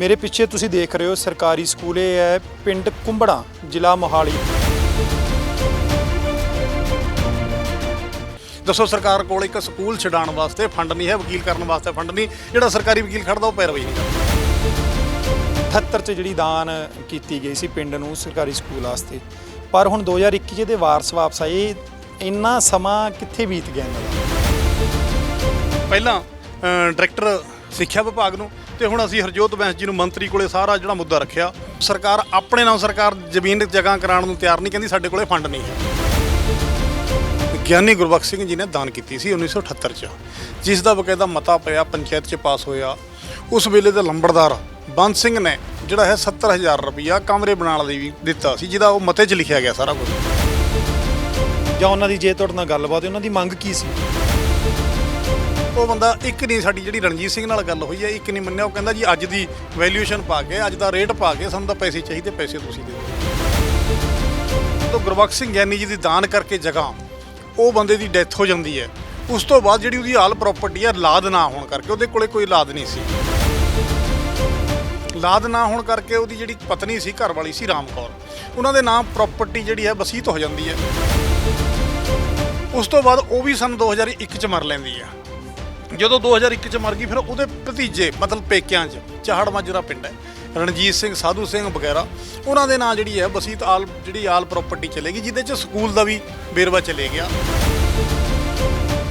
ਮੇਰੇ ਪਿੱਛੇ ਤੁਸੀਂ ਦੇਖ ਰਹੇ ਹੋ ਸਰਕਾਰੀ ਸਕੂਲ ਇਹ ਹੈ ਪਿੰਡ ਕੁੰਬੜਾ ਜ਼ਿਲ੍ਹਾ ਮੋਹਾਲੀ। ਦੱਸੋ ਸਰਕਾਰ ਕੋਲ ਇੱਕ ਸਕੂਲ ਛਡਾਉਣ ਵਾਸਤੇ ਫੰਡ ਨਹੀਂ ਹੈ ਵਕੀਲ ਕਰਨ ਵਾਸਤੇ ਫੰਡ ਨਹੀਂ ਜਿਹੜਾ ਸਰਕਾਰੀ ਵਕੀਲ ਖੜਦਾ ਉਹ ਪੈਰਵਾਈ ਨਹੀਂ ਕਰਦਾ 78 ਚ ਜਿਹੜੀ ਦਾਨ ਕੀਤੀ ਗਈ ਸੀ ਪਿੰਡ ਨੂੰ ਸਰਕਾਰੀ ਸਕੂਲ ਵਾਸਤੇ ਪਰ ਹੁਣ 2021 ਚ ਇਹਦੇ ਵਾਰਸ ਵਾਪਸ ਆਏ ਇੰਨਾ ਸਮਾਂ ਕਿੱਥੇ ਬੀਤ ਗਿਆ ਇਹਨਾਂ ਦਾ? ਪਹਿਲਾਂ ਡਾਇਰੈਕਟਰ ਸਿੱਖਿਆ ਵਿਭਾਗ ਨੂੰ ਤੇ ਹੁਣ ਅਸੀਂ ਹਰਜੋਤ ਬੈਂਸ ਜੀ ਨੂੰ ਮੰਤਰੀ ਕੋਲੇ ਸਾਰਾ ਜਿਹੜਾ ਮੁੱਦਾ ਰੱਖਿਆ ਸਰਕਾਰ ਆਪਣੇ ਨਾਲ ਸਰਕਾਰ ਜ਼ਮੀਨ ਜਗ੍ਹਾ ਕਰਾਉਣ ਨੂੰ ਤਿਆਰ ਨਹੀਂ ਕਹਿੰਦੀ ਸਾਡੇ ਕੋਲੇ ਫੰਡ ਨਹੀਂ ਹੈ। ਗਿਆਨੀ ਗੁਰਬਖਸ਼ ਸਿੰਘ ਜੀ ਨੇ ਦਾਨ ਕੀਤੀ ਸੀ 1978 ਚ ਜਿਸ ਦਾ ਬਕਾਇਦਾ ਮਤਾ ਪਿਆ ਪੰਚਾਇਤ ਚ ਪਾਸ ਹੋਇਆ। ਉਸ ਵੇਲੇ ਦਾ ਲੰਬੜਦਾਰ ਬੰਦ ਸਿੰਘ ਨੇ ਜਿਹੜਾ ਹੈ 70000 ਰੁਪਇਆ ਕਮਰੇ ਬਣਾਉਣ ਲਈ ਵੀ ਦਿੱਤਾ ਸੀ ਜਿਹਦਾ ਉਹ ਮਤੇ 'ਚ ਲਿਖਿਆ ਗਿਆ ਸਾਰਾ ਕੁਝ ਜਾਂ ਉਹਨਾਂ ਦੀ ਜੇ ਤੁਹਾਡੇ ਨਾਲ ਗੱਲਬਾਤ ਹੋਈ, ਉਹਨਾਂ ਦੀ ਮੰਗ ਕੀ ਸੀ? ਉਹ ਬੰਦਾ ਇੱਕ ਨਹੀਂ, ਸਾਡੀ ਜਿਹੜੀ ਰਣਜੀਤ ਸਿੰਘ ਨਾਲ ਗੱਲ ਹੋਈ ਹੈ, ਇੱਕ ਨਹੀਂ ਮੰਨਿਆ, ਉਹ ਕਹਿੰਦਾ ਜੀ ਅੱਜ ਦੀ ਵੈਲਿਊਏਸ਼ਨ ਪਾ ਕੇ, ਅੱਜ ਦਾ ਰੇਟ ਪਾ ਕੇ ਸਾਨੂੰ ਤਾਂ ਪੈਸੇ ਚਾਹੀਦੇ, ਪੈਸੇ ਤੁਸੀਂ ਦੇ ਦਿਓ। ਤੋਂ ਗੁਰਬਖਸ਼ ਸਿੰਘ ਗਿਆਨੀ ਜੀ ਦੀ ਦਾਨ ਕਰਕੇ ਜਗ੍ਹਾ, ਉਹ ਬੰਦੇ ਦੀ ਡੈਥ ਹੋ ਜਾਂਦੀ ਹੈ। ਉਸ ਤੋਂ ਬਾਅਦ ਜਿਹੜੀ ਉਹਦੀ ਆਲ ਪ੍ਰਾਪਰਟੀ ਹੈ, ਲਾਦ ਨਾ ਹੋਣ ਕਰਕੇ, ਉਹਦੇ ਕੋਲੇ ਕੋਈ ਲਾਦ ਨਹੀਂ ਸੀ। ਲਾਦ ਨਾ ਹੋਣ ਕਰਕੇ ਉਹਦੀ ਜਿਹੜੀ ਪਤਨੀ ਸੀ ਘਰ ਵਾਲੀ ਸੀ, ਰਾਮ ਕੌਰ। ਉਹਨਾਂ ਦੇ ਨਾਮ ਪ੍ਰਾਪਰਟੀ ਜਿਹੜੀ ਹੈ, ਵਸੀਤ ਹੋ ਜਾਂਦੀ ਹੈ। ਉਸ ਤੋਂ ਬਾਅਦ ਉਹ ਵੀ ਸਨ 2001 ਚ ਮਰ ਲੈਂਦੀ ਹੈ। ਜਦੋਂ 2001 ਚ ਮਰ ਗਈ, ਫਿਰ ਉਹਦੇ ਭਤੀਜੇ, ਮਤਲਬ ਪੇਕਿਆਂ 'ਚ ਚਾਹੜ ਮਾਜਰਾ ਪਿੰਡ ਹੈ, ਰਣਜੀਤ ਸਿੰਘ, ਸਾਧੂ ਸਿੰਘ ਵਗੈਰਾ, ਉਹਨਾਂ ਦੇ ਨਾਂ ਜਿਹੜੀ ਹੈ ਬਸੀਤ ਆਲ, ਜਿਹੜੀ ਆਲ ਪ੍ਰਾਪਰਟੀ ਚਲੇਗੀ, ਜਿਹਦੇ 'ਚ ਸਕੂਲ ਦਾ ਵੀ ਵੇਰਵਾ ਚਲੇ ਗਿਆ।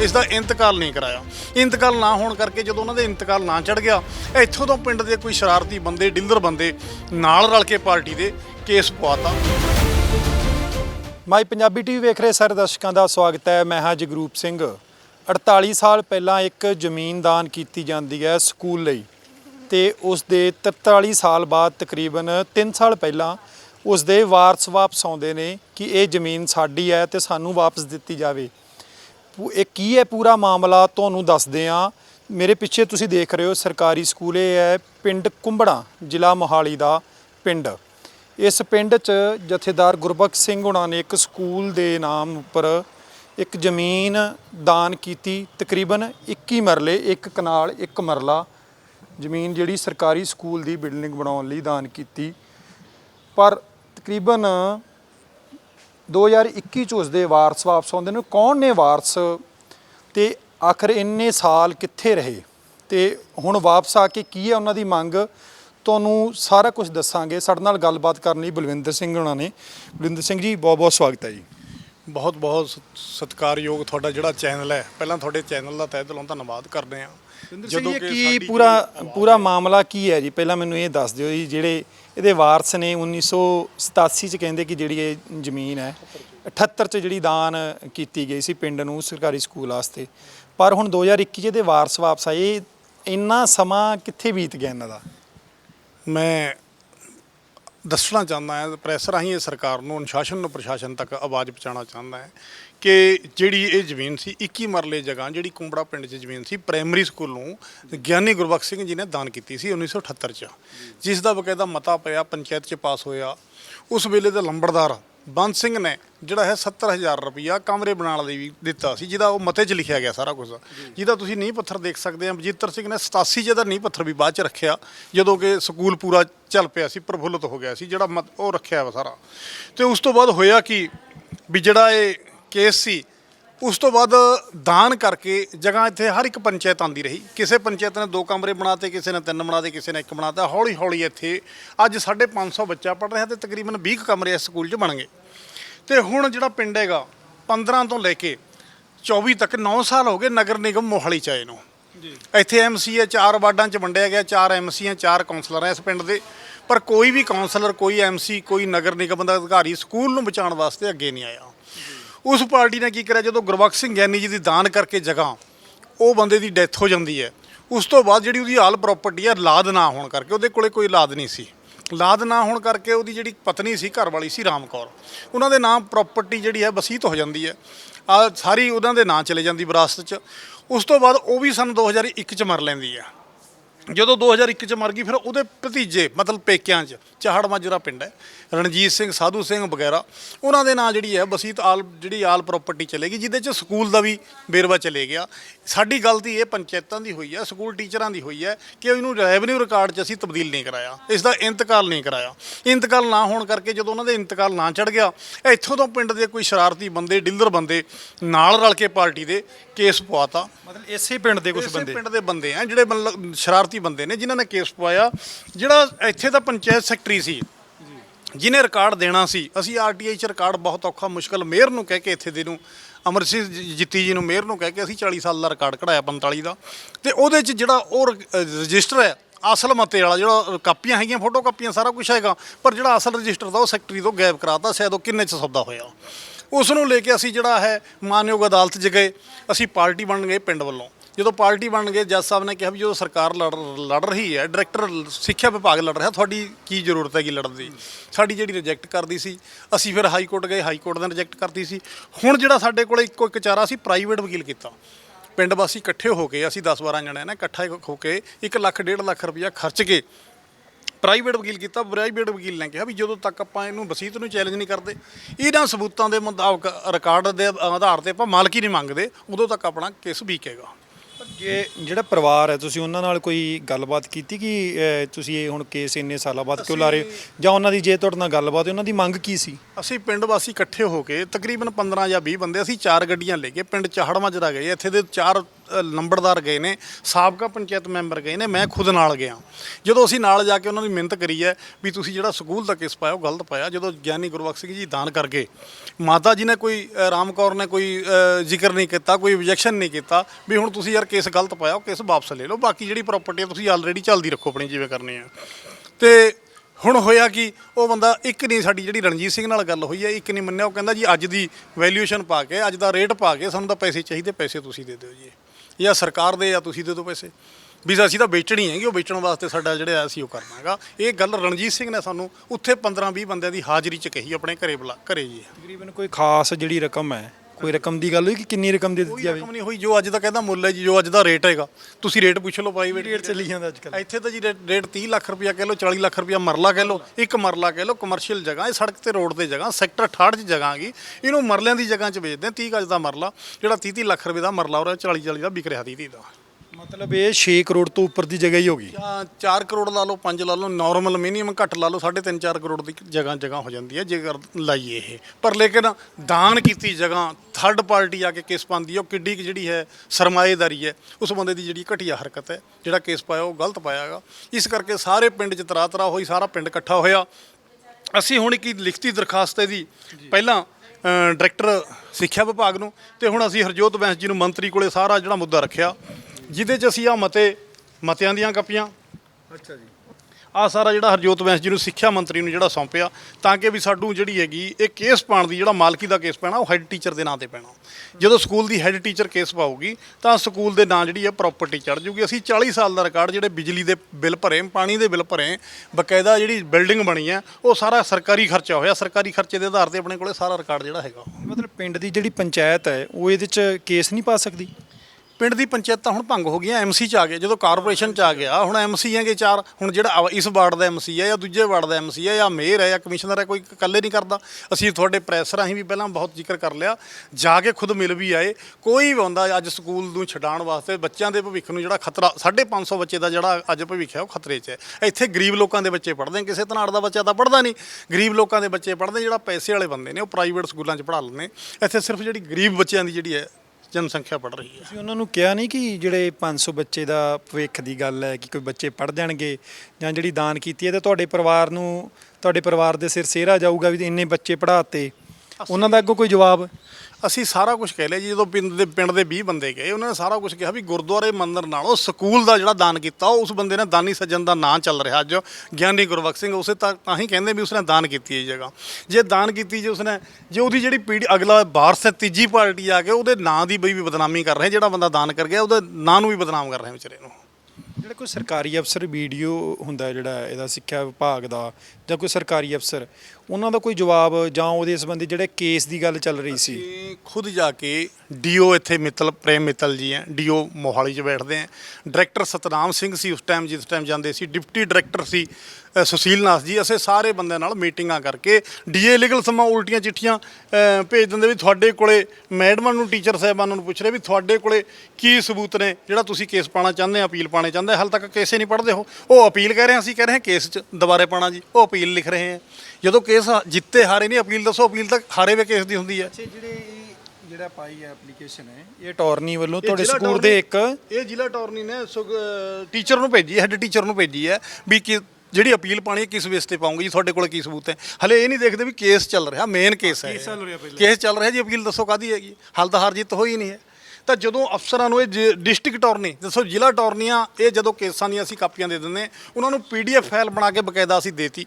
ਇਸ ਦਾ ਇੰਤਕਾਲ ਨਹੀਂ ਕਰਾਇਆ। ਇੰਤਕਾਲ ਨਾ ਹੋਣ ਕਰਕੇ ਜਦੋਂ ਉਹਨਾਂ ਦੇ ਇੰਤਕਾਲ ਨਾ ਚੜ ਗਿਆ, ਇੱਥੋਂ ਤੋਂ ਪਿੰਡ ਦੇ ਕੋਈ ਸ਼ਰਾਰਤੀ ਬੰਦੇ, ਡਿਲਰ ਬੰਦੇ ਨਾਲ ਰਲ ਕੇ ਪਾਰਟੀ ਦੇ ਕੇਸ ਪਵਾਤਾ। ਮਾਈ ਪੰਜਾਬੀ ਟੀਵੀ ਵੇਖ ਰਹੇ ਸਾਰੇ ਦਰਸ਼ਕਾਂ ਦਾ ਸਵਾਗਤ ਹੈ। ਮੈਂ ਹਾਂ ਜਗਰੂਪ ਸਿੰਘ। 48 ਸਾਲ ਪਹਿਲਾਂ ਇੱਕ ਜ਼ਮੀਨ ਦਾਨ ਕੀਤੀ ਜਾਂਦੀ ਹੈ ਸਕੂਲ ਲਈ ਤੇ ਉਸ ਦੇ 43 ਸਾਲ ਬਾਅਦ ਤਕਰੀਬਨ 3 ਸਾਲ ਪਹਿਲਾਂ ਉਸ ਦੇ ਵਾਰਸ ਵਾਪਸ ਆਉਂਦੇ ਨੇ ਕਿ ਇਹ ਜ਼ਮੀਨ ਸਾਡੀ ਹੈ ਤੇ ਸਾਨੂੰ ਵਾਪਸ ਦਿੱਤੀ ਜਾਵੇ। ਇਹ ਕੀ ਹੈ ਪੂਰਾ ਮਾਮਲਾ? ਤੁਹਾਨੂੰ ਦੱਸਦੇ ਹਾਂ। ਮੇਰੇ ਪਿੱਛੇ ਤੁਸੀਂ ਦੇਖ ਰਹੇ ਹੋ ਸਰਕਾਰੀ ਸਕੂਲ, ਇਹ ਹੈ ਪਿੰਡ ਕੁੰਬੜਾ, ਜ਼ਿਲ੍ਹਾ ਮੋਹਾਲੀ ਦਾ ਪਿੰਡ। ਇਸ ਪਿੰਡ 'ਚ ਜਥੇਦਾਰ ਗੁਰਬਖਸ਼ ਸਿੰਘ ਹੁਣਾਂ ਨੇ ਇੱਕ ਸਕੂਲ ਦੇ ਨਾਮ ਉੱਪਰ ਇੱਕ ਜ਼ਮੀਨ ਦਾਨ ਕੀਤੀ, ਤਕਰੀਬਨ 21 ਮਰਲੇ, ਇੱਕ ਕਨਾਲ, ਇੱਕ ਮਰਲਾ, ਜ਼ਮੀਨ ਜਿਹੜੀ ਸਰਕਾਰੀ ਸਕੂਲ ਦੀ ਬਿਲਡਿੰਗ ਬਣਾਉਣ ਲਈ ਦਾਨ ਕੀਤੀ। ਪਰ ਤਕਰੀਬਨ 2021 ਚ ਉਸ ਦੇ ਵਾਰਸ ਵਾਪਸ ਆਉਂਦੇ ਨੇ। ਕੌਣ ਨੇ ਵਾਰਸ ਤੇ ਆਖਰ ਇੰਨੇ ਸਾਲ ਕਿੱਥੇ ਰਹੇ? ਤੇ ਹੁਣ ਵਾਪਸ ਆ ਕੇ ਕੀ ਹੈ ਉਹਨਾਂ ਦੀ ਮੰਗ? ਤੁਹਾਨੂੰ ਸਾਰਾ ਕੁਝ ਦੱਸਾਂਗੇ। ਸਾਡੇ ਨਾਲ ਗੱਲਬਾਤ ਕਰਨ ਲਈ ਬਲਵਿੰਦਰ ਸਿੰਘ ਉਹਨਾਂ ਨੇ। ਬਲਵਿੰਦਰ ਸਿੰਘ ਜੀ ਬਹੁਤ ਬਹੁਤ ਸਵਾਗਤ ਹੈ ਜੀ। ਬਹੁਤ ਬਹੁਤ ਸਤ- ਸਤਿਕਾਰਯੋਗ ਤੁਹਾਡਾ ਜਿਹੜਾ ਚੈਨਲ ਹੈ। ਪਹਿਲਾਂ ਤੁਹਾਡੇ ਚੈਨਲ ਦਾ ਤਹਿ ਦਿਲੋਂ ਧੰਨਵਾਦ ਕਰਦੇ ਹਾਂ। ਜਦੋਂ ਕਿ ਕੀ ਪੂਰਾ ਪੂਰਾ ਮਾਮਲਾ ਕੀ ਹੈ ਜੀ? ਪਹਿਲਾਂ ਮੈਨੂੰ ਇਹ ਦੱਸ ਦਿਓ ਜੀ ਜਿਹੜੇ ਇਹਦੇ ਵਾਰਸ ਨੇ 1987 ਚ ਕਹਿੰਦੇ ਕਿ ਜਿਹੜੀ ਇਹ ਜ਼ਮੀਨ ਹੈ 78 ਚ ਜਿਹੜੀ ਦਾਨ ਕੀਤੀ ਗਈ ਸੀ ਪਿੰਡ ਨੂੰ ਸਰਕਾਰੀ ਸਕੂਲ ਵਾਸਤੇ। ਪਰ ਹੁਣ 2021 ਚ ਇਹਦੇ ਵਾਰਸ ਵਾਪਸ ਆਏ ਇੰਨਾ ਸਮਾਂ ਕਿੱਥੇ ਬੀਤ ਗਿਆ ਇਹਨਾਂ ਦਾ? ਮੈਂ ਦੱਸਣਾ ਚਾਹੁੰਦਾ ਹੈ, ਪ੍ਰੈਸ ਰਾਹੀਂ ਇਹ ਸਰਕਾਰ ਨੂੰ ਅਨੁਸ਼ਾਸਨ ਨੂੰ ਪ੍ਰਸ਼ਾਸਨ ਤੱਕ ਆਵਾਜ਼ ਪਹੁੰਚਾਉਣਾ ਚਾਹੁੰਦਾ ਹੈ ਕਿ ਜਿਹੜੀ ਇਹ ਜ਼ਮੀਨ ਸੀ 21 ਮਰਲੇ ਜਗ੍ਹਾ, ਜਿਹੜੀ ਕੁੰਬੜਾ ਪਿੰਡ 'ਚ ਜ਼ਮੀਨ ਸੀ, ਪ੍ਰਾਇਮਰੀ ਸਕੂਲ ਨੂੰ ਗਿਆਨੀ ਗੁਰਬਖਸ਼ ਸਿੰਘ ਜੀ ਨੇ ਦਾਨ ਕੀਤੀ ਸੀ 1978 'ਚ। ਜਿਸ ਦਾ ਬਕਾਇਦਾ ਮਤਾ ਪਿਆ, ਪੰਚਾਇਤ 'ਚ ਪਾਸ ਹੋਇਆ। ਉਸ ਵੇਲੇ ਦਾ ਲੰਬੜਦਾਰ ਬੰਦ ਸਿੰਘ ਨੇ ਜਿਹੜਾ ਹੈ 70000 ਰੁਪਇਆ ਕਮਰੇ ਬਣਾਉਣ ਲਈ ਵੀ ਦਿੱਤਾ ਸੀ, ਜਿਹਦਾ ਉਹ ਮਤੇ 'ਚ ਲਿਖਿਆ ਗਿਆ ਸਾਰਾ ਕੁਝ ਜਿਹਦਾ ਤੁਸੀਂ ਨੀਂਹ ਪੱਥਰ ਦੇਖ ਸਕਦੇ ਆ, ਬਜੀਤਰ ਸਿੰਘ ਨੇ 87 ਜਿਹਦਾ ਨੀਂਹ ਪੱਥਰ ਵੀ ਬਾਅਦ 'ਚ ਰੱਖਿਆ, ਜਦੋਂ ਕਿ ਸਕੂਲ ਪੂਰਾ ਚੱਲ ਪਿਆ ਸੀ, ਪ੍ਰਫੁੱਲਤ ਹੋ ਗਿਆ ਸੀ, ਜਿਹੜਾ ਮਤ- ਉਹ ਰੱਖਿਆ ਵਾ ਸਾਰਾ। ਤੇ ਉਸ ਤੋਂ ਬਾਅਦ ਹੋਇਆ ਕਿ ਵੀ ਜਿਹੜਾ ਇਹ ਕੇਸ ਸੀ, ਉਸ ਤੋਂ ਬਾਅਦ ਦਾਨ ਕਰਕੇ ਜਗ੍ਹਾ ਇੱਥੇ ਹਰ ਇੱਕ ਪੰਚਾਇਤ ਆਂਦੀ ਰਹੀ। ਕਿਸੇ ਪੰਚਾਇਤ ਨੇ ਦੋ ਕਮਰੇ ਬਣਾਤੇ, ਕਿਸੇ ਨੇ ਤਿੰਨ ਬਣਾਤੇ, ਕਿਸੇ ਨੇ ਇੱਕ ਬਣਾਤਾ। ਹੌਲੀ ਹੌਲੀ ਇੱਥੇ ਅੱਜ 550 ਬੱਚਾ ਪੜ ਰਿਹਾ ਤੇ ਤਕਰੀਬਨ 20 ਕੁ ਕਮਰੇ ਇਸ ਸਕੂਲ 'ਚ ਬਣ ਗਏ। ਤੇ ਹੁਣ ਜਿਹੜਾ ਪਿੰਡ ਹੈਗਾ 15 ਤੋਂ ਲੈ ਕੇ 24 ਤੱਕ 9 ਸਾਲ ਹੋ ਗਏ ਨਗਰ ਨਿਗਮ ਮੋਹਾਲੀ ਚ ਆਏ ਨੂੰ। ਜੀ। ਇੱਥੇ ਐਮਸੀਏ ਚਾਰ ਵਾਰਡਾਂ ਚ ਵੰਡਿਆ ਗਿਆ ਚਾਰ ਐਮਸੀਆਂ ਚਾਰ ਕਾਉਂਸਲਰ ਐ ਇਸ ਪਿੰਡ ਦੇ। ਪਰ ਕੋਈ ਵੀ ਕਾਉਂਸਲਰ ਕੋਈ ਐਮਸੀ ਕੋਈ ਨਗਰ ਨਿਗਮ ਦਾ ਅਧਿਕਾਰੀ ਸਕੂਲ ਨੂੰ ਬਚਾਉਣ ਵਾਸਤੇ ਅੱਗੇ ਨਹੀਂ ਆਇਆ। ਉਸ ਪਾਰਟੀ ਨੇ ਕੀ ਕਰਿਆ ਜਦੋਂ ਗੁਰਬਖਸ਼ ਸਿੰਘ ਗਿਆਨੀ ਜੀ ਦੀ ਦਾਨ ਕਰਕੇ ਜਗ੍ਹਾ ਉਹ ਬੰਦੇ ਦੀ ਡੈਥ ਹੋ ਜਾਂਦੀ ਹੈ। ਉਸ ਤੋਂ ਬਾਅਦ ਜਿਹੜੀ ਉਹਦੀ ਆਲ ਪ੍ਰਾਪਰਟੀ ਹੈ ਲਾਦ ਨਾ ਹੋਣ ਕਰਕੇ ਉਹਦੇ ਕੋਲੇ ਕੋਈ ਲਾਦ ਨਹੀਂ ਸੀ। ਲਾਦ ਨਾ ਹੋਣ ਕਰਕੇ ਉਹਦੀ ਜਿਹੜੀ ਪਤਨੀ ਸੀ ਘਰ ਵਾਲੀ ਸੀ ਰਾਮ ਕੌਰ, ਉਹਨਾਂ ਦੇ ਨਾਮ ਪ੍ਰਾਪਰਟੀ ਜਿਹੜੀ ਹੈ ਵਸੀਤ ਹੋ ਜਾਂਦੀ ਹੈ। ਆ ਸਾਰੀ ਉਹਨਾਂ ਦੇ ਨਾਂ ਚਲੇ ਜਾਂਦੀ ਵਿਰਾਸਤ 'ਚ। ਉਸ ਤੋਂ ਬਾਅਦ ਉਹ ਵੀ ਸਨ 2001 ਚ ਮਰ ਲੈਂਦੀ ਹੈ। ਜਦੋਂ 2001 ਚ ਮਰ ਗਈ ਫਿਰ ਉਹਦੇ ਭਤੀਜੇ ਮਤਲਬ ਪੇਕਿਆਂ ਚ ਚਾਹੜ ਮਾਜਰਾ ਪਿੰਡ ਹੈ ਰਣਜੀਤ ਸਿੰਘ ਸਾਧੂ ਸਿੰਘ ਵਗੈਰਾ ਉਹਨਾਂ ਦੇ ਨਾਂ ਜਿਹੜੀ ਹੈ ਬਸੀਤ ਆਲ ਜਿਹੜੀ ਆਲ ਪ੍ਰਾਪਰਟੀ ਚਲੇਗੀ ਜਿਹਦੇ ਚ ਸਕੂਲ ਦਾ ਵੀ ਬੇਰਵਾ ਚਲੇ ਗਿਆ। ਸਾਡੀ ਗਲਤੀ ਇਹ ਪੰਚਾਇਤਾਂ ਦੀ ਹੋਈ ਹੈ ਸਕੂਲ ਟੀਚਰਾਂ ਦੀ ਹੋਈ ਹੈ ਕਿ ਇਹਨੂੰ ਰੈਵਨਿਊ ਰਿਕਾਰਡ 'ਚ ਅਸੀਂ ਤਬਦੀਲ ਨਹੀਂ ਕਰਾਇਆ। ਇਸ ਦਾ ਇੰਤਕਾਲ ਨਹੀਂ ਕਰਾਇਆ। ਇੰਤਕਾਲ ਨਾ ਹੋਣ ਕਰਕੇ ਜਦੋਂ ਉਹਨਾਂ ਦੇ ਇੰਤਕਾਲ ਨਾ ਚੜ ਗਿਆ ਇੱਥੋਂ ਤੋਂ ਪਿੰਡ ਦੇ ਕੋਈ ਸ਼ਰਾਰਤੀ ਬੰਦੇ ਡੀਲਰ ਬੰਦੇ ਨਾਲ ਰਲ ਕੇ ਪਾਰਟੀ ਦੇ ਕੇਸ ਪਵਾਤਾ। ਮਤਲਬ ਇਸੇ ਪਿੰਡ ਦੇ ਕੁਝ ਇਸੇ ਬੰਦੇ? ਪਿੰਡ ਦੇ ਬੰਦੇ ਆ ਜਿਹੜੇ ਮਤਲਬ ਸ਼ਰਾਰਤੀ ਬੰਦੇ ਨੇ ਜਿਨ੍ਹਾਂ ਨੇ ਕੇਸ ਪਵਾਇਆ? ਜਿਹੜਾ ਇੱਥੇ ਦਾ ਪੰਚਾਇਤ ਸੈਕਟਰੀ ਸੀ, ਜਿਹਨੇ ਰਿਕਾਰਡ ਦੇਣਾ ਸੀ, ਅਸੀਂ ਆਰਟੀਆਈ ਚ ਰਿਕਾਰਡ ਬਹੁਤ ਔਖਾ, ਮੁਸ਼ਕਲ, ਮੇਅਰ ਨੂੰ ਕਹਿ ਕੇ ਇੱਥੇ ਦੇ ਨੂੰ ਅਮਰ ਜਿੱਤੀ ਜੀ ਨੂੰ, ਮੇਅਰ ਨੂੰ ਕਹਿ ਕੇ ਅਸੀਂ 40 ਸਾਲ ਦਾ ਰਿਕਾਰਡ ਕਢਾਇਆ 45 ਦਾ। ਤੇ ਉਹਦੇ ਚ ਜਿਹੜਾ ਉਹ ਰਜਿਸਟਰ ਹੈ, ਅਸਲ ਮਤੇ ਵਾਲਾ, ਜਿਹੜਾ ਕਾਪੀਆਂ ਹੈਗੀਆਂ, ਫੋਟੋ ਕਾਪੀਆਂ, ਸਾਰਾ ਕੁਝ ਹੈਗਾ, ਪਰ ਜਿਹੜਾ ਅਸਲ ਰਜਿਸਟਰ ਦਾ ਉਹ ਸੈਕਟਰੀ ਤੋਂ ਗਾਇਬ ਕਰਾਤਾ, ਸ਼ਾਇਦ ਉਹ ਕਿੰਨੇ ਚ ਸੌਦਾ ਹੋਇਆ। ਉਸ ਨੂੰ ਲੈ ਕੇ ਅਸੀਂ ਜਿਹੜਾ ਹੈ, ਮਾਨਯੋਗ ਅਦਾਲਤ 'ਚ ਗਏ, ਅਸੀਂ ਪਾਰਟੀ ਬਣ ਗਏ ਪਿੰਡ ਵੱਲੋਂ। ਜਦੋਂ ਪਾਰਟੀ ਬਣ ਗਏ, ਜੱਜ ਸਾਹਿਬ ਨੇ ਕਿਹਾ ਵੀ ਜਦੋਂ ਸਰਕਾਰ ਲੜ ਲੜ ਰਹੀ ਹੈ, ਡਾਇਰੈਕਟਰ ਸਿੱਖਿਆ ਵਿਭਾਗ ਲੜ ਰਿਹਾ, ਤੁਹਾਡੀ ਕੀ ਜ਼ਰੂਰਤ ਹੈਗੀ ਲੜਨ ਦੀ? ਸਾਡੀ ਜਿਹੜੀ ਰਿਜੈਕਟ ਕਰਦੀ ਸੀ, ਅਸੀਂ ਫਿਰ ਹਾਈ ਕੋਰਟ ਗਏ ਹਾਈ ਕੋਰਟ ਨੇ ਰਿਜੈਕਟ ਕਰਤੀ ਸੀ। ਹੁਣ ਜਿਹੜਾ ਸਾਡੇ ਕੋਲ ਇੱਕੋ ਇੱਕ ਚਾਰਾ ਸੀ ਪ੍ਰਾਈਵੇਟ ਵਕੀਲ ਕੀਤਾ। ਪਿੰਡ ਵਾਸੀ ਇਕੱਠੇ ਹੋ ਕੇ, ਅਸੀਂ 10 12 ਜਣੇ ਨੇ ਇਕੱਠੇ ਹੋ ਕੇ 1 ਲੱਖ 1.5 ਲੱਖ ਰੁਪਇਆ ਖਰਚ ਕੇ ਪ੍ਰਾਈਵੇਟ ਵਕੀਲ ਕੀਤਾ। ਪ੍ਰਾਈਵੇਟ ਵਕੀਲ ਨੇ ਕਿਹਾ ਵੀ ਜਦੋਂ ਤੱਕ ਆਪਾਂ ਇਹਨੂੰ ਵਸੀਤ ਨੂੰ ਚੈਲੰਜ ਨਹੀਂ ਕਰਦੇ, ਇਹਨਾਂ ਸਬੂਤਾਂ ਦੇ ਮੁਤਾਬਕ ਰਿਕਾਰਡ ਦੇ ਆਧਾਰ ਤੇ ਆਪਾਂ ਮਾਲਕੀ ਨਹੀਂ ਮੰਗਦੇ, ਉਦੋਂ ਤੱਕ ਆਪਣਾ ਕੇਸ ਵੀਕੇਗਾ ਜੇ ਜਿਹੜਾ ਪਰਿਵਾਰ ਹੈ ਤੁਸੀਂ ਉਹਨਾਂ ਨਾਲ ਕੋਈ ਗੱਲਬਾਤ ਕੀਤੀ ਕਿ ਅਹ, ਤੁਸੀਂ ਇਹ ਹੁਣ ਕੇਸ ਇੰਨੇ ਸਾਲਾਂ ਬਾਅਦ ਕਿਉਂ ਲਾ ਰਹੇ ਹੋ? ਜਾਂ ਉਹਨਾਂ ਦੀ ਜੇ ਤੁਹਾਡੇ ਨਾਲ ਗੱਲਬਾਤ ਹੋਈ, ਉਹਨਾਂ ਦੀ ਮੰਗ ਕੀ ਸੀ? ਅਸੀਂ ਪਿੰਡ ਵਾਸੀ ਇਕੱਠੇ ਹੋ ਕੇ ਤਕਰੀਬਨ 15 ਜਾਂ 20 ਬੰਦੇ ਅਸੀਂ ਚਾਰ ਗੱਡੀਆਂ ਲੈ ਕੇ ਪਿੰਡ ਚਾਹੜ ਮਾਜਰਾ ਗਏ। ਇੱਥੇ ਦੇ ਚਾਰ ਅ, ਨੰਬਰਦਾਰ ਗਏ ਨੇ ਸਾਬਕਾ ਪੰਚਾਇਤ ਮੈਂਬਰ ਗਏ ਨੇ ਮੈਂ ਖੁਦ ਨਾਲ ਗਿਆ। ਜਦੋਂ ਅਸੀਂ ਨਾਲ ਜਾ ਕੇ ਉਹਨਾਂ ਦੀ ਮਿਹਨਤ ਕਰੀ ਹੈ ਵੀ ਤੁਸੀਂ ਜਿਹੜਾ ਸਕੂਲ ਦਾ ਕੇਸ ਪਾਇਆ ਉਹ ਗਲਤ ਪਾਇਆ ਜਦੋਂ ਗਿਆਨੀ ਗੁਰਬਖਸ਼ ਸਿੰਘ ਜੀ ਦਾਨ ਕਰ ਗਏ ਮਾਤਾ ਜੀ ਨੇ ਕੋਈ ਅ, ਰਾਮ ਕੌਰ ਨੇ ਕੋਈ ਅ, ਜ਼ਿਕਰ ਨਹੀਂ ਕੀਤਾ ਕੋਈ ਆਬਜੈਕਸ਼ਨ ਨਹੀਂ ਕੀਤਾ ਵੀ ਹੁਣ ਤੁਸੀਂ ਯਾਰ ਕੇਸ ਗਲਤ ਪਾਇਆ ਉਹ ਕੇਸ ਵਾਪਸ ਲੈ ਲਓ ਬਾਕੀ ਜਿਹੜੀ ਪ੍ਰਾਪਰਟੀ ਤੁਸੀਂ ਆਲਰੇਡੀ ਚੱਲਦੀ ਰੱਖੋ ਆਪਣੀ ਜਿਵੇਂ ਕਰਨੀ ਹੈ। ਤੇ ਹੁਣ ਹੋਇਆ ਕਿ ਉਹ ਬੰਦਾ ਇੱਕ ਨਹੀਂ ਸਾਡੀ ਜਿਹੜੀ ਰਣਜੀਤ ਸਿੰਘ ਨਾਲ ਗੱਲ ਹੋਈ ਹੈ ਇੱਕ ਨਹੀਂ ਮੰਨਿਆ ਉਹ ਕਹਿੰਦਾ ਜੀ ਅੱਜ ਦੀ ਵੈਲਿਊਏਸ਼ਨ ਪਾ ਕੇ ਅੱਜ ਦਾ ਰੇਟ ਪਾ ਕੇ ਸਾਨੂੰ ਤਾਂ ਪੈਸੇ ਚਾਹੀਦੇ ਪੈਸੇ ਤੁਸੀਂ ਦੇ ਦਿਓ ਜੀ। ਜਾਂ ਸਰਕਾਰ ਦੇ ਆ ਤੁਸੀਂ ਦੇ ਦਿਓ ਪੈਸੇ। ਵੀ ਅਸੀਂ ਤਾਂ ਵੇਚਣੀ ਹੈਗੀ, ਉਹ ਵੇਚਣ ਵਾਸਤੇ ਸਾਡਾ ਜਿਹੜਾ ਅਸੀਂ ਉਹ ਕਰਨਾ ਹੈਗਾ। ਇਹ ਗੱਲ ਰਣਜੀਤ ਸਿੰਘ ਨੇ ਸਾਨੂੰ ਉੱਥੇ 15 20 ਬੰਦਿਆਂ ਦੀ ਹਾਜ਼ਰੀ 'ਚ ਕਹੀ, ਆਪਣੇ ਘਰੇ ਬੁਲਾ, ਘਰੇ ਜੀ। ਤਕਰੀਬਨ ਕੋਈ ਖਾਸ ਜਿਹੜੀ ਰਕਮ ਹੈ ਕੋਈ ਰਕਮ ਦੀ ਗੱਲ ਹੋਈ ਕਿ ਕਿੰਨੀ ਰਕਮ ਦੇ ਦਿੱਤੀ ਜਾਵੇ? ਰਕਮ ਨਹੀਂ ਹੋਈ ਜੋ ਅੱਜ ਦਾ ਕਹਿੰਦਾ ਮੁੱਲ ਹੈ ਜੀ ਜੋ ਅੱਜ ਦਾ ਰੇਟ ਹੈਗਾ। ਤੁਸੀਂ ਰੇਟ ਪੁੱਛ ਲਓ ਪ੍ਰਾਈਵੇਟ ਰੇਟ ਚੱਲੀ ਜਾਂਦਾ ਅੱਜ ਕੱਲ੍ਹ ਇੱਥੇ ਤਾਂ ਜੀ ਰੇਟ ਰੇਟ 30 ਲੱਖ ਰੁਪਇਆ ਕਹਿ ਲਓ 40 ਲੱਖ ਰੁਪਇਆ ਮਰਲਾ ਕਹਿ ਲਓ ਇੱਕ ਮਰਲਾ ਕਹਿ ਲਓ ਕਮਰਸ਼ੀਅਲ ਜਗ੍ਹਾ ਇਹ ਸੜਕ ਤੇ ਰੋਡ ਤੇ ਜਗ੍ਹਾ ਸੈਕਟਰ 68 ਚ ਜਗ੍ਹਾ ਹੈਗੀ। ਇਹਨੂੰ ਮਰਲਿਆਂ ਦੀ ਜਗ੍ਹਾ 'ਚ ਵੇਚਦੇ ਆ 30 ਗਜ ਦਾ ਮਰਲਾ ਜਿਹੜਾ 30 30 ਲੱਖ ਰੁਪਏ ਦਾ ਮਰਲਾ ਉਹ 40 40 ਦਾ ਵਿਕ ਰਿਹਾ 30 ਦਾ। ਮਤਲਬ ਇਹ 6 ਕਰੋੜ ਤੋਂ ਉੱਪਰ ਦੀ ਜਗ੍ਹਾ ਹੀ ਹੋਗੀ ਜਾਂ 4 ਕਰੋੜ ਲਾ ਲਓ 5 ਲਾ ਲਓ ਨਾਰਮਲ ਮਿਨੀਮਮ ਘੱਟ ਲਾ ਲਓ 3.5 4 ਕਰੋੜ ਦੀ ਜਗ੍ਹਾ ਜਗ੍ਹਾ ਹੋ ਜਾਂਦੀ ਹੈ ਜੇਕਰ ਲਾਈਏ ਇਹ। ਪਰ ਲੇਕਿਨ ਦਾਨ ਕੀਤੀ ਜਗ੍ਹਾ ਥਰਡ ਪਾਰਟੀ ਆ ਕੇ ਕੇਸ ਪਾਉਂਦੀ ਹੈ, ਉਹ ਕਿੱਡੀ ਕੁ ਜਿਹੜੀ ਹੈ ਸਰਮਾਏਦਾਰੀ ਹੈ, ਉਸ ਬੰਦੇ ਦੀ ਜਿਹੜੀ ਘਟੀਆ ਹਰਕਤ ਹੈ, ਜਿਹੜਾ ਕੇਸ ਪਾਇਆ, ਉਹ ਗਲਤ ਪਾਇਆ ਹੈਗਾ। ਇਸ ਕਰਕੇ ਸਾਰੇ ਪਿੰਡ 'ਚ ਤਰਾ ਤਰਾ ਹੋਈ, ਸਾਰਾ ਪਿੰਡ ਇਕੱਠਾ ਹੋਇਆ। ਅਸੀਂ ਹੁਣ ਇੱਕ ਲਿਖਤੀ ਦਰਖਾਸਤ ਇਹਦੀ। ਪਹਿਲਾਂ ਡਾਇਰੈਕਟਰ ਸਿੱਖਿਆ ਵਿਭਾਗ ਨੂੰ ਤੇ ਹੁਣ ਅਸੀਂ ਹਰਜੋਤ ਬੈਂਸ ਜੀ ਨੂੰ ਮੰਤਰੀ ਕੋਲੇ ਸਾਰਾ ਜਿਹੜਾ ਮੁੱਦਾ ਰੱਖਿਆ। ਜਿਹਦੇ 'ਚ ਅਸੀਂ ਆ ਮਤੇ ਮਤਿਆਂ ਦੀਆਂ ਕਾਪੀਆਂ। ਅੱਛਾ ਜੀ। ਆ ਸਾਰਾ ਜਿਹੜਾ ਹਰਜੋਤ ਬੈਂਸ ਜੀ ਨੂੰ ਸਿੱਖਿਆ ਮੰਤਰੀ ਨੂੰ ਜਿਹੜਾ ਸੌਂਪਿਆ ਤਾਂ ਕਿ ਵੀ ਸਾਡੂ ਜਿਹੜੀ ਹੈਗੀ ਇਹ ਕੇਸ ਪਾਉਣ ਦੀ ਜਿਹੜਾ ਮਾਲਕੀ ਦਾ ਕੇਸ ਪੈਣਾ ਉਹ ਹੈੱਡ ਟੀਚਰ ਦੇ ਨਾਂ ਤੇ ਪੈਣਾ। ਜਦੋਂ ਸਕੂਲ ਦੀ ਹੈੱਡ ਟੀਚਰ ਕੇਸ ਪਾਊਗੀ ਤਾਂ ਸਕੂਲ ਦੇ ਨਾਂ ਜਿਹੜੀ ਹੈ ਪ੍ਰਾਪਰਟੀ ਚੜ ਜੂਗੀ। ਅਸੀਂ 40 ਸਾਲ ਦਾ ਰਿਕਾਰਡ ਜਿਹੜੇ ਬਿਜਲੀ ਦੇ ਬਿੱਲ ਭਰੇ ਪਾਣੀ ਦੇ ਬਿੱਲ ਭਰੇ ਬਕਾਇਦਾ ਜਿਹੜੀ ਬਿਲਡਿੰਗ ਬਣੀ ਹੈ ਉਹ ਸਾਰਾ ਸਰਕਾਰੀ ਖਰਚਾ ਹੋਇਆ। ਸਰਕਾਰੀ ਖਰਚੇ ਦੇ ਆਧਾਰ ਤੇ ਆਪਣੇ ਕੋਲੇ ਸਾਰਾ ਰਿਕਾਰਡ ਜਿਹੜਾ ਹੈਗਾ। ਮਤਲਬ ਪਿੰਡ ਦੀ ਜਿਹੜੀ ਪੰਚਾਇਤ ਹੈ ਉਹ ਇਹਦੇ 'ਚ ਕੇਸ ਨਹੀਂ ਪਾ ਸਕਦੀ? ਪਿੰਡ ਦੀ ਪੰਚਾਇਤਾਂ ਹੁਣ ਭੰਗ ਹੋ ਗਈਆਂ ਐਮਸੀ ਚ ਆ ਗਏ, ਜਦੋਂ ਕਾਰਪੋਰੇਸ਼ਨ ਚ ਆ ਗਿਆ ਹੁਣ ਐਮਸੀ ਹੈਗੇ ਚਾਰ, ਹੁਣ ਜਿਹੜਾ ਅਵ- ਇਸ ਵਾਰਡ ਦਾ ਐਮਸੀ ਹੈ ਜਾਂ ਦੂਜੇ ਵਾਰਡ ਦਾ ਐਮਸੀ ਹੈ ਜਾਂ ਮੇਅਰ ਹੈ ਜਾਂ ਕਮਿਸ਼ਨਰ ਹੈ, ਕੋਈ ਇਕੱਲੇ ਨਹੀਂ ਕਰਦਾ। ਅਸੀਂ ਤੁਹਾਡੇ ਪ੍ਰੈਸ ਰਾਹੀਂ ਵੀ ਪਹਿਲਾਂ ਬਹੁਤ ਜ਼ਿਕਰ ਕਰ ਲਿਆ, ਜਾ ਕੇ ਖੁਦ ਮਿਲ ਵੀ ਆਏ। ਕੋਈ ਵੀ ਆਉਂਦਾ ਅੱਜ ਸਕੂਲ ਨੂੰ ਛਡਾਉਣ ਵਾਸਤੇ, ਬੱਚਿਆਂ ਦੇ ਭਵਿੱਖ ਨੂੰ ਜਿਹੜਾ ਖਤਰਾ 550 ਬੱਚੇ ਦਾ ਜਿਹੜਾ ਅੱਜ ਭਵਿੱਖ ਹੈ, ਉਹ ਖਤਰੇ 'ਚ ਹੈ। ਇੱਥੇ ਗਰੀਬ ਲੋਕਾਂ ਦੇ ਬੱਚੇ ਪੜ੍ਹਦੇ ਨੇ, ਕਿਸੇ ਧਨਾੜ ਦਾ ਬੱਚਾ ਤਾਂ ਪੜ੍ਹਦਾ ਨਹੀਂ। ਗਰੀਬ ਲੋਕਾਂ ਦੇ ਬੱਚੇ ਪੜ੍ਹਦੇ ਜਿਹੜਾ ਪੈਸੇ ਵਾਲੇ ਬੰਦੇ ਨੇ, ਉਹ ਪ੍ਰਾਈਵੇਟ ਸਕੂਲਾਂ 'ਚ ਪੜ੍ਹਾ ਲੈਂਦੇ ਇੱਥੇ ਸਿਰਫ ਜਿਹੜੀ ਗਰੀਬ ਬੱਚਿਆਂ ਦੀ ਜਿਹੜੀ ਹੈ ਜਨਸੰਖਿਆ ਪੜ੍ਹ ਰਹੀ ਹੈ। ਤੁਸੀਂ ਉਹਨਾਂ ਨੂੰ ਕਿਹਾ ਨਹੀਂ ਕਿ ਜਿਹੜੇ 500 ਬੱਚੇ ਦਾ ਭਵਿੱਖ ਦੀ ਗੱਲ ਹੈ ਕਿ ਕੋਈ ਬੱਚੇ ਪੜ ਜਾਣਗੇ ਜਾਂ ਜਿਹੜੀ ਦਾਨ ਕੀਤੀ ਹੈ ਤੇ ਤੁਹਾਡੇ ਪਰਿਵਾਰ ਨੂੰ, ਤੁਹਾਡੇ ਪਰਿਵਾਰ ਦੇ ਸਿਰ ਸਿਹਰਾ ਜਾਊਗਾ ਵੀ ਇੰਨੇ ਬੱਚੇ ਪੜ੍ਹਾਤੇ। ਉਹਨਾਂ ਦਾ ਅੱਗੋਂ ਕੋਈ ਜਵਾਬ? ਅਸੀਂ ਸਾਰਾ ਕੁਝ ਕਹਿ ਲਿਆ ਜੀ। ਜਦੋਂ ਪਿੰਡ ਦੇ ਪਿੰਡ ਦੇ 20 ਬੰਦੇ ਗਏ ਉਹਨਾਂ ਨੇ ਸਾਰਾ ਕੁਝ ਕਿਹਾ ਵੀ ਗੁਰਦੁਆਰੇ ਮੰਦਿਰ ਨਾਲੋਂ ਸਕੂਲ ਦਾ ਜਿਹੜਾ ਦਾਨ ਕੀਤਾ ਉਹ ਉਸ ਬੰਦੇ ਨੇ ਦਾਨੀ ਸੱਜਣ ਦਾ ਨਾਂ ਚੱਲ ਰਿਹਾ ਅੱਜ। ਗਿਆਨੀ ਗੁਰਬਖਸ਼ ਸਿੰਘ ਉਸੇ ਤਾਂ ਤਾਂ ਹੀ ਕਹਿੰਦੇ ਵੀ ਉਸਨੇ ਦਾਨ ਕੀਤੀ ਹੈ ਇਹ ਜਗ੍ਹਾ। ਜੇ ਦਾਨ ਕੀਤੀ ਜੇ ਉਸਨੇ ਜੇ ਉਹਦੀ ਜਿਹੜੀ ਪੀੜੀ ਅਗਲਾ ਵਾਰਸ ਹੈ ਤੀਜੀ ਪਾਰਟੀ ਆ ਕੇ ਉਹਦੇ ਨਾਂ ਦੀ ਬਈ ਵੀ ਬਦਨਾਮੀ ਕਰ ਰਹੇ ਜਿਹੜਾ ਬੰਦਾ ਦਾਨ ਕਰ ਗਿਆ ਉਹਦੇ ਨਾਂ ਨੂੰ ਵੀ ਬਦਨਾਮ ਕਰ ਰਹੇ ਵਿਚਾਰੇ ਨੂੰ। ਜਿਹੜਾ ਕੋਈ ਸਰਕਾਰੀ ਅਫਸਰ ਵੀਡੀਓ ਹੁੰਦਾ ਜਿਹੜਾ ਇਹਦਾ ਸਿੱਖਿਆ ਵਿਭਾਗ ਦਾ ਜਾਂ ਕੋਈ ਸਰਕਾਰੀ ਅਫਸਰ, ਉਹਨਾਂ ਦਾ ਕੋਈ ਜਵਾਬ ਜਾਂ ਉਹਦੇ ਸੰਬੰਧੀ ਜਿਹੜੇ ਕੇਸ ਦੀ ਗੱਲ ਚੱਲ ਰਹੀ ਸੀ? ਅਸੀਂ ਖੁਦ ਜਾ ਕੇ ਡੀਓ ਇੱਥੇ ਮਿੱਤਲ, ਪ੍ਰੇਮ ਮਿੱਤਲ ਜੀ ਹੈ, ਡੀਓ ਮੋਹਾਲੀ 'ਚ ਬੈਠਦੇ ਆ ਡਾਇਰੈਕਟਰ ਸਤਨਾਮ ਸਿੰਘ ਸੀ ਉਸ ਟਾਈਮ ਜਿਸ ਟਾਈਮ ਜਾਂਦੇ ਸੀ, ਡਿਪਟੀ ਡਾਇਰੈਕਟਰ ਸੀ ਸੁਸ਼ੀਲ ਨਾਥ ਜੀ ਅਸੀਂ ਸਾਰੇ ਬੰਦਿਆਂ ਨਾਲ ਮੀਟਿੰਗਾਂ ਕਰਕੇ ਡੀਏ ਲੀਗਲ ਸਮਾਂ ਉਲਟੀਆਂ ਚਿੱਠੀਆਂ ਭੇਜ ਦਿੰਦੇ ਵੀ ਤੁਹਾਡੇ ਕੋਲੇ ਮੈਡਮਾਂ ਨੂੰ ਟੀਚਰ ਸਾਹਿਬਾਨਾਂ ਨੂੰ ਪੁੱਛ ਰਹੇ ਵੀ ਤੁਹਾਡੇ ਕੋਲੇ ਕੀ ਸਬੂਤ ਨੇ ਜਿਹੜਾ ਤੁਸੀਂ ਕੇਸ ਪਾਣਾ ਚਾਹੁੰਦੇ ਆ ਅਪੀਲ ਪਾਣੇ ਚਾਹੁੰਦੇ ਹਾਲ ਤੱਕ ਕੇਸੇ ਨਹੀਂ ਪੜ੍ਹਦੇ ਹੋ ਉਹ ਅਪੀਲ ਕਹਿ ਰਹੇ ਆ, ਅਸੀਂ ਕਹਿ ਰਹੇ ਹਾਂ ਕੇਸ 'ਚ ਦੁਬਾਰੇ ਪਾਣਾ ਜੀ। ਉਹ ਅਪੀਲ ਲਿਖ ਰਹੇ ਆ ਜਦੋਂ ਕੇਸ ਜਿੱਤੇ ਹਾਰੇ ਨਹੀਂ ਅਪੀਲ ਦੱਸੋ ਅਪੀਲ ਤਾਂ ਹਾਰੇ ਵੇ ਕੇਸ ਦੀ ਹੁੰਦੀ ਹੈ। ਜਿਹੜੇ ਜਿਹੜਾ ਪਾਈ ਹੈ ਐਪਲੀਕੇਸ਼ਨ ਹੈ ਇਹ ਟੌਰਨੀ ਵੱਲੋਂ ਤੁਹਾਡੇ ਸਕੂਲ ਦੇ ਇੱਕ ਇਹ ਜ਼ਿਲ੍ਹਾ ਟੌਰਨੀ ਨੇ ਟੀਚਰ ਨੂੰ ਭੇਜੀ ਹੈਡ ਟੀਚਰ ਨੂੰ ਭੇਜੀ ਹੈ ਵੀ ਕਿ ਜਿਹੜੀ ਅਪੀਲ ਪਾਣੀ ਹੈ ਕਿਸ ਬੇਸ ਤੇ ਪਾਉਂਗੇ ਜੀ? ਤੁਹਾਡੇ ਕੋਲ ਕੀ ਸਬੂਤ ਹੈ? ਹਲੇ ਇਹ ਨਹੀਂ ਦੇਖਦੇ ਵੀ ਕੇਸ ਚੱਲ ਰਿਹਾ ਮੇਨ ਕੇਸ ਹੈ ਕੇਸ ਚੱਲ ਰਿਹਾ ਪਹਿਲਾਂ। ਕੇਸ ਚੱਲ ਰਿਹਾ ਜੀ ਅਪੀਲ ਦੱਸੋ ਕਾਦੀ ਹੈਗੀ? ਹਲ ਤਾਂ ਹਾਰ ਜਿੱਤ ਹੋਈ ਨਹੀਂ ਹੈ। ਤਾਂ ਜਦੋਂ ਅਫਸਰਾਂ ਨੂੰ ਇਹ ਡਿਸਟ੍ਰਿਕਟ ਟੌਰਨੀ ਦੱਸੋ ਜ਼ਿਲ੍ਹਾ ਟੌਰਨੀਆਂ ਇਹ ਜਦੋਂ ਕੇਸਾਂ ਦੀਆਂ ਅਸੀਂ ਕਾਪੀਆਂ ਦੇ ਦਿੰਦੇ ਹਾਂ, ਉਹਨਾਂ ਨੂੰ ਪੀਡੀਐਫ ਫਾਈਲ ਬਣਾ ਕੇ ਬਕਾਇਦਾ ਅਸੀਂ ਦੇਤੀ।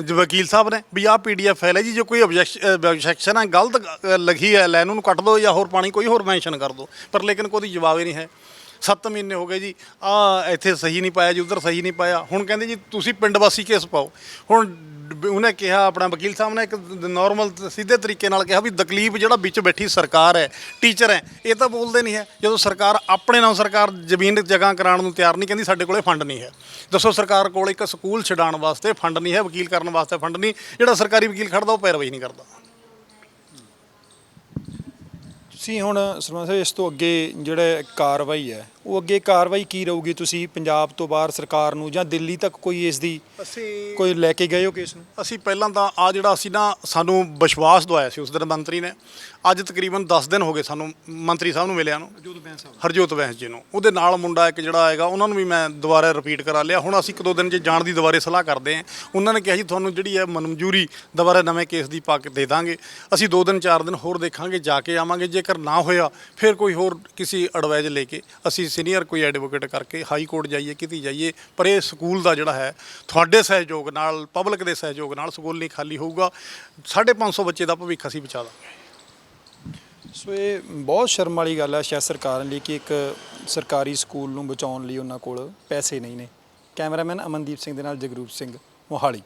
ਜੋ ਵਕੀਲ ਸਾਹਿਬ ਨੇ ਵੀ ਆਹ ਪੀਡੀਐਫ ਫਾਈਲ ਹੈ ਜੀ ਜੇ ਕੋਈ ਆਬਜੈਕਸ਼ਨ ਹੈ ਗਲਤ ਅ, ਲਿਖੀ ਹੈ ਲੈਨ ਉਹਨੂੰ ਕੱਟ ਦਿਓ ਜਾਂ ਹੋਰ ਪਾਣੀ ਕੋਈ ਹੋਰ ਮੈਂਸ਼ਨ ਕਰ ਦਿਓ। ਪਰ ਲੇਕਿਨ ਕੋਈ ਜਵਾਬ ਹੀ ਨਹੀਂ ਹੈ। 7 ਮਹੀਨੇ ਹੋ ਗਏ ਜੀ ਆ ਇੱਥੇ ਸਹੀ ਨਹੀਂ ਪਾਇਆ ਜੀ, ਉਧਰ ਸਹੀ ਨਹੀਂ ਪਾਇਆ। ਹੁਣ ਕਹਿੰਦੇ ਜੀ, ਤੁਸੀਂ ਪਿੰਡ ਵਾਸੀ ਕੇਸ ਪਾਓ। ਹੁਣ ਉਹਨੇ ਕਿਹਾ, ਆਪਣਾ ਵਕੀਲ ਸਾਹਿਬ ਨੇ ਇੱਕ ਨਾਰਮਲ ਸਿੱਧੇ ਤਰੀਕੇ ਨਾਲ ਕਿਹਾ ਵੀ ਤਕਲੀਫ ਜਿਹੜਾ ਵਿੱਚ ਬੈਠੀ ਸਰਕਾਰ ਹੈ ਟੀਚਰ ਹੈ, ਇਹ ਤਾਂ ਬੋਲਦੇ ਨਹੀਂ ਹੈ। ਜਦੋਂ ਸਰਕਾਰ ਆਪਣੇ ਨਾਲ ਸਰਕਾਰ ਜ਼ਮੀਨ ਜਗ੍ਹਾ ਕਰਾਉਣ ਨੂੰ ਤਿਆਰ ਨਹੀਂ, ਕਹਿੰਦੀ ਸਾਡੇ ਕੋਲੇ ਫੰਡ ਨਹੀਂ ਹੈ। ਦੱਸੋ ਸਰਕਾਰ ਕੋਲ ਇੱਕ ਸਕੂਲ ਛਡਾਉਣ ਵਾਸਤੇ ਫੰਡ ਨਹੀਂ ਹੈ, ਵਕੀਲ ਕਰਨ ਵਾਸਤੇ ਫੰਡ ਨਹੀਂ, ਜਿਹੜਾ ਸਰਕਾਰੀ ਵਕੀਲ ਖੜਦਾ, ਉਹ ਪੈਰਵਾਈ ਨਹੀਂ ਕਰਦਾ। ਤੁਸੀਂ ਹੁਣ ਸਰਪੰਚ ਸਾਹਿਬ, ਇਸ ਤੋਂ ਅੱਗੇ ਜਿਹੜਾ ਕਾਰਵਾਈ ਹੈ ਉਹ ਅੱਗੇ ਕਾਰਵਾਈ ਕੀ ਰਹੂਗੀ ਤੁਸੀਂ ਪੰਜਾਬ ਤੋਂ ਬਾਹਰ ਸਰਕਾਰ ਨੂੰ ਜਾਂ ਦਿੱਲੀ ਤੱਕ ਕੋਈ ਇਸ ਦੀ ਅਸੀਂ ਕੋਈ ਲੈ ਕੇ ਗਏ ਹੋ ਕੇਸ ਨੂੰ? ਅਸੀਂ ਪਹਿਲਾਂ ਤਾਂ ਆ ਜਿਹੜਾ ਅਸੀਂ ਨਾ ਸਾਨੂੰ ਵਿਸ਼ਵਾਸ ਦਵਾਇਆ ਸੀ ਉਸ ਦਿਨ ਮੰਤਰੀ ਨੇ। ਅੱਜ ਤਕਰੀਬਨ 10 ਦਿਨ ਹੋ ਗਏ ਸਾਨੂੰ ਮੰਤਰੀ ਸਾਹਿਬ ਨੂੰ ਮਿਲਿਆ ਨੂੰ। ਜੋਤ ਬੈਂਸ ਸਾਹਿਬ ਹਰਜੋਤ ਵੈਸ ਜੀ ਨੂੰ। ਉਹਦੇ ਨਾਲ ਮੁੰਡਾ ਇੱਕ ਜਿਹੜਾ ਆਏਗਾ ਉਹਨਾਂ ਨੂੰ ਵੀ ਮੈਂ ਦੁਬਾਰਾ ਰਿਪੀਟ ਕਰਾ ਲਿਆ। ਹੁਣ ਅਸੀਂ ਇੱਕ ਦੋ ਦਿਨ 'ਚ ਜਾਣ ਦੀ ਦੁਬਾਰੇ ਸਲਾਹ ਕਰਦੇ ਹਾਂ। ਉਹਨਾਂ ਨੇ ਕਿਹਾ ਜੀ ਤੁਹਾਨੂੰ ਜਿਹੜੀ ਹੈ ਮਨਜ਼ੂਰੀ ਦੁਬਾਰਾ ਨਵੇਂ ਕੇਸ ਦੀ ਪਾ ਕੇ ਦੇ ਦਾਂਗੇ। ਅਸੀਂ ਦੋ ਦਿਨ ਚਾਰ ਦਿਨ ਹੋਰ ਦੇਖਾਂਗੇ ਜਾ ਕੇ ਆਵਾਂਗੇ। ਜੇਕਰ ਨਾ ਹੋਇਆ ਫਿਰ ਕੋਈ ਹੋਰ ਕਿਸੇ ਐਡਵਾਈਜ਼ ਲੈ ਕੇ ਅਸੀਂ ਸੀਨੀਅਰ ਕੋਈ ਐਡਵੋਕੇਟ ਕਰਕੇ ਹਾਈ ਕੋਰਟ ਜਾਈਏ, ਕਿਤੇ ਜਾਈਏ, ਪਰ ਇਹ ਸਕੂਲ ਦਾ ਜਿਹੜਾ ਹੈ, ਤੁਹਾਡੇ ਸਹਿਯੋਗ ਨਾਲ, ਪਬਲਿਕ ਦੇ ਸਹਿਯੋਗ ਨਾਲ ਸਕੂਲ ਨਹੀਂ ਖਾਲੀ ਹੋਊਗਾ। 550 ਬੱਚੇ ਦਾ ਭਵਿੱਖ ਅਸੀਂ ਬਚਾ ਦਾਂਗੇ ਸੋ ਇਹ ਬਹੁਤ ਸ਼ਰਮ ਵਾਲੀ ਗੱਲ ਹੈ ਸ਼ਾਇਦ ਸਰਕਾਰ ਲਈ ਕਿ ਇੱਕ ਸਰਕਾਰੀ ਸਕੂਲ ਨੂੰ ਬਚਾਉਣ ਲਈ ਉਹਨਾਂ ਕੋਲ ਪੈਸੇ ਨਹੀਂ ਨੇ। ਕੈਮਰਾਮੈਨ ਅਮਨਦੀਪ ਸਿੰਘ ਦੇ ਨਾਲ ਜਗਰੂਪ ਸਿੰਘ ਮੋਹਾਲੀ।